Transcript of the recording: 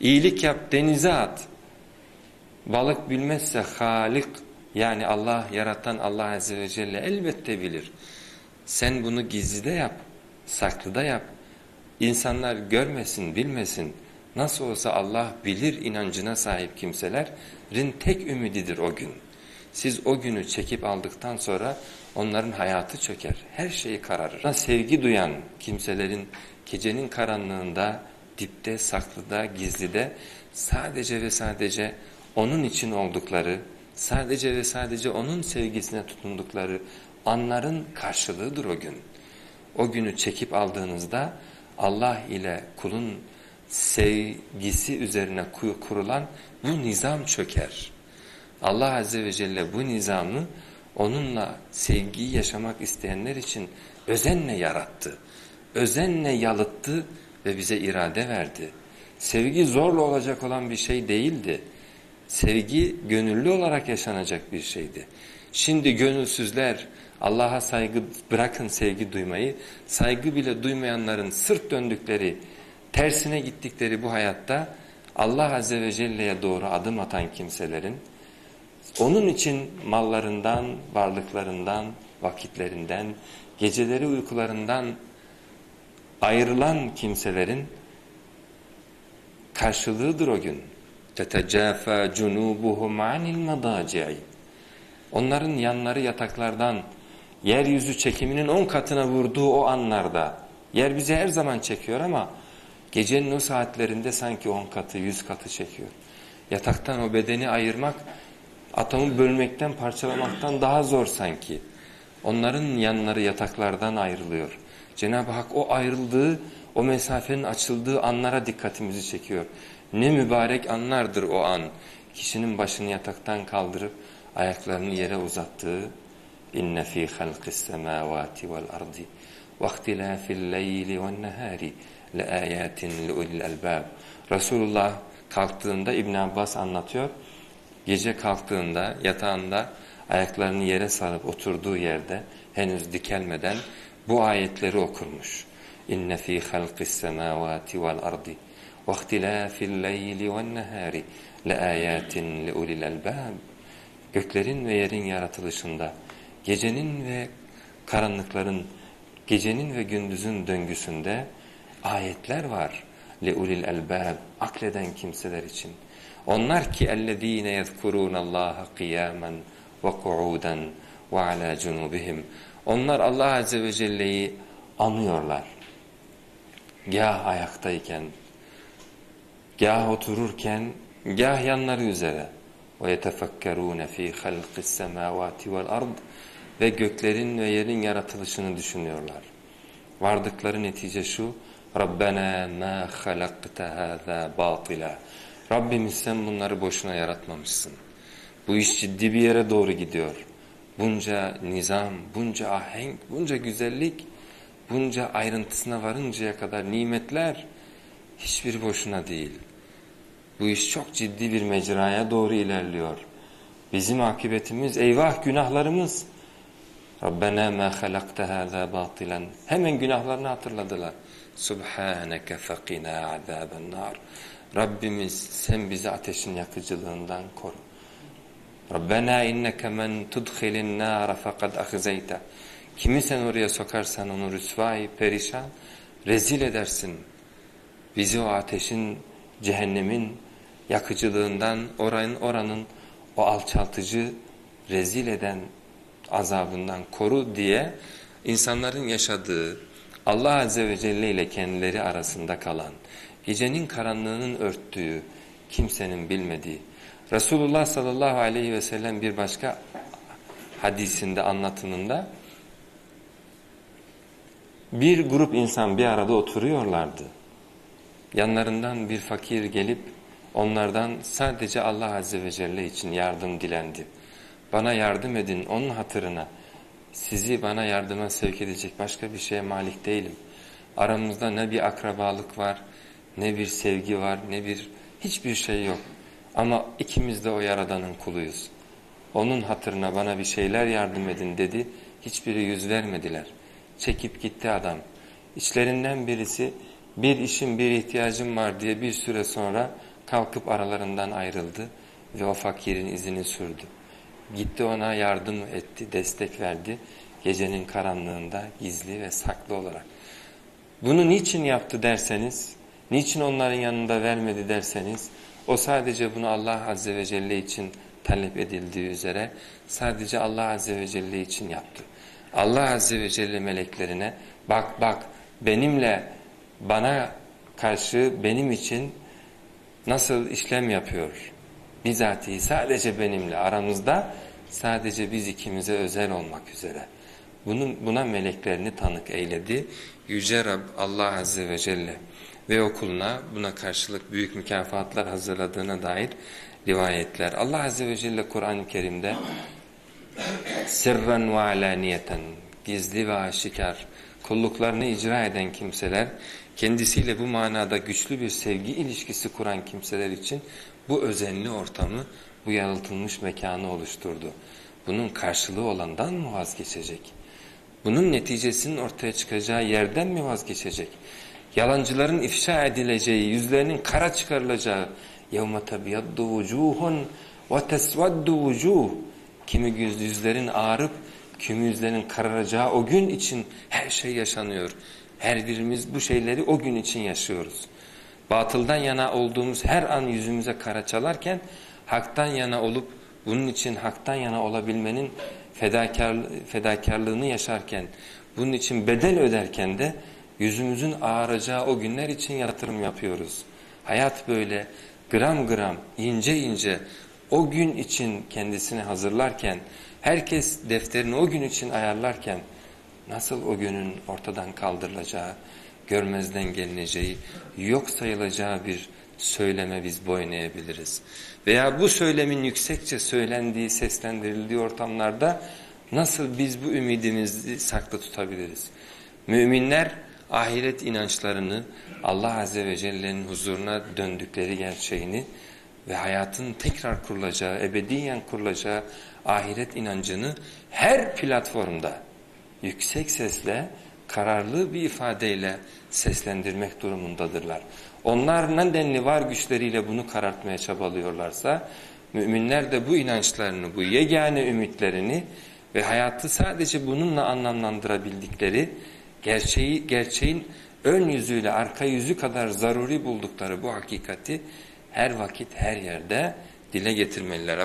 İyilik yap denize at. Balık bilmezse Halik yani Allah yaratan Allah Azze ve Celle elbette bilir. Sen bunu gizlide yap, saklıda yap. İnsanlar görmesin, bilmesin. Nasıl olsa Allah bilir inancına sahip kimselerin tek ümididir o gün. Siz o günü çekip aldıktan sonra onların hayatı çöker. Her şeyi kararır. Sevgi duyan kimselerin gecenin karanlığında, dipte, saklıda, gizlide sadece ve sadece onun için oldukları, sadece ve sadece onun sevgisine tutundukları anların karşılığıdır o gün. O günü çekip aldığınızda Allah ile kulun sevgisi üzerine kurulan bu nizam çöker. Allah Azze ve Celle bu nizamı onunla sevgiyi yaşamak isteyenler için özenle yarattı. Özenle yalıttı ve bize irade verdi. Sevgi zorla olacak olan bir şey değildi. Sevgi gönüllü olarak yaşanacak bir şeydi. Şimdi gönülsüzler Allah'a saygı bırakın sevgi duymayı, saygı bile duymayanların sırt döndükleri, tersine gittikleri bu hayatta Allah Azze ve Celle'ye doğru adım atan kimselerin, onun için mallarından, varlıklarından, vakitlerinden, geceleri uykularından ayrılan kimselerin karşılığıdır o gün. تَتَجَافَى جُنُوبُهُمْ عَنِ الْمَضَاجِعِ Onların yanları yataklardan, yeryüzü çekiminin on katına vurduğu o anlarda, yer bizi her zaman çekiyor ama gecenin o saatlerinde sanki on katı, yüz katı çekiyor. Yataktan o bedeni ayırmak, atomu bölmekten, parçalamaktan daha zor sanki. Onların yanları yataklardan ayrılıyor. Cenab-ı Hak o ayrıldığı, o mesafenin açıldığı anlara dikkatimizi çekiyor. Ne mübarek anlardır o an. Kişinin başını yataktan kaldırıp ayaklarını yere uzattığı inne fi halqis semawati vel ardi ve ihtilafil leyli ven nehari le ayatin li ulil albab. Resulullah kalktığında İbn Abbas anlatıyor. Gece kalktığında yatağında ayaklarını yere sarıp oturduğu yerde henüz dikelmeden bu ayetleri okurmuş. İnne fi halqis semawati vel ardi ve ihtilafil leyli ven nehari le ayatin li ulil albab. Göklerin ve yerin yaratılışında, gecenin ve karanlıkların, gecenin ve gündüzün döngüsünde ayetler var. Le ulil albab akleden kimseler için. Onlar ki ellezine yezkurunallaha kıyamen ve ku'uden ve ala cunubihim. Onlar Allah Azze ve Celle'yi anıyorlar. Gah ayaktayken, gah otururken, gah yanları üzere. وَيَتَفَكَّرُونَ ف۪ي خَلْقِ السَّمَاوَاتِ وَالْأَرْضِ Ve göklerin ve yerin yaratılışını düşünüyorlar. Vardıkları netice şu, Rabbena ma halakta hâzâ batila. Rabbimiz sen bunları boşuna yaratmamışsın. Bu iş ciddi bir yere doğru gidiyor. Bunca nizam, bunca ahenk, bunca güzellik, bunca ayrıntısına varıncaya kadar nimetler hiçbir boşuna değil. Bu iş çok ciddi bir mecraya doğru ilerliyor. Bizim akıbetimiz eyvah günahlarımız. Rabbena ma halakta hâzâ batilen. Hemen günahlarını hatırladılar. Subhaneke fekina azâben nar. Rabbimiz sen bizi ateşin yakıcılığından koru. Rabbena inneke men tudkhilin nâre fekad ahzeyte. Kimi sen oraya sokarsan onu rüsvay, perişan, rezil edersin. Bizi o ateşin, cehennemin yakıcılığından, oranın, oranın o alçaltıcı, rezil eden azabından koru diye insanların yaşadığı, Allah Azze ve Celle ile kendileri arasında kalan, gecenin karanlığının örttüğü, kimsenin bilmediği, Resulullah sallallahu aleyhi ve sellem bir başka hadisinde anlatımında bir grup insan bir arada oturuyorlardı. Yanlarından bir fakir gelip onlardan sadece Allah Azze ve Celle için yardım dilendi. Bana yardım edin onun hatırına. Sizi bana yardıma sevk edecek başka bir şeye malik değilim. Aramızda ne bir akrabalık var, ne bir sevgi var, ne bir hiçbir şey yok. Ama ikimiz de o Yaradan'ın kuluyuz. Onun hatırına bana bir şeyler yardım edin dedi. Hiçbiri yüz vermediler. Çekip gitti adam. İçlerinden birisi bir işim bir ihtiyacım var diye bir süre sonra kalkıp aralarından ayrıldı ve o fakirin izini sürdü. Gitti ona yardım etti, destek verdi gecenin karanlığında gizli ve saklı olarak. Bunu niçin yaptı derseniz, niçin onların yanında vermedi derseniz, o sadece bunu Allah Azze ve Celle için talep edildiği üzere sadece Allah Azze ve Celle için yaptı. Allah Azze ve Celle meleklerine bak bak benimle bana karşı benim için nasıl işlem yapıyor. Bizatihi sadece benimle aramızda sadece biz ikimize özel olmak üzere. Bunun, buna meleklerini tanık eyledi. Yüce Rab Allah Azze ve Celle ve okuluna buna karşılık büyük mükafatlar hazırladığına dair rivayetler. Allah Azze ve Celle Kur'an-ı Kerim'de sırran ve alaniyeten gizli ve aşikar kulluklarını icra eden kimseler kendisiyle bu manada güçlü bir sevgi ilişkisi kuran kimseler için bu özenli ortamı bu yalıtılmış mekanı oluşturdu. Bunun karşılığı olandan mı vazgeçecek? Bunun neticesinin ortaya çıkacağı yerden mi vazgeçecek? Yalancıların ifşa edileceği, yüzlerinin kara çıkarılacağı يَوْمَ تَبْيَدُّ وُجُوهٌ وَتَسْوَدُّ وُجُوهٌ Kimi yüz- yüzlerin ağrıp, kimi yüzlerin kararacağı o gün için her şey yaşanıyor. Her birimiz bu şeyleri o gün için yaşıyoruz. Batıldan yana olduğumuz her an yüzümüze kara çalarken, haktan yana olup bunun için haktan yana olabilmenin fedakar, fedakarlığını yaşarken, bunun için bedel öderken de yüzümüzün ağaracağı o günler için yatırım yapıyoruz. Hayat böyle gram gram, ince ince o gün için kendisini hazırlarken, herkes defterini o gün için ayarlarken nasıl o günün ortadan kaldırılacağı, görmezden gelineceği, yok sayılacağı bir söyleme biz boyun eğebiliriz. Veya bu söylemin yüksekçe söylendiği, seslendirildiği ortamlarda nasıl biz bu ümidimizi saklı tutabiliriz? Müminler ahiret inançlarını Allah Azze ve Celle'nin huzuruna döndükleri gerçeğini ve hayatın tekrar kurulacağı, ebediyen kurulacağı ahiret inancını her platformda yüksek sesle, kararlı bir ifadeyle seslendirmek durumundadırlar. Onlar nedenli var güçleriyle bunu karartmaya çabalıyorlarsa, müminler de bu inançlarını, bu yegane ümitlerini ve hayatı sadece bununla anlamlandırabildikleri, gerçeği, gerçeğin ön yüzüyle arka yüzü kadar zaruri buldukları bu hakikati her vakit her yerde dile getirmeliler.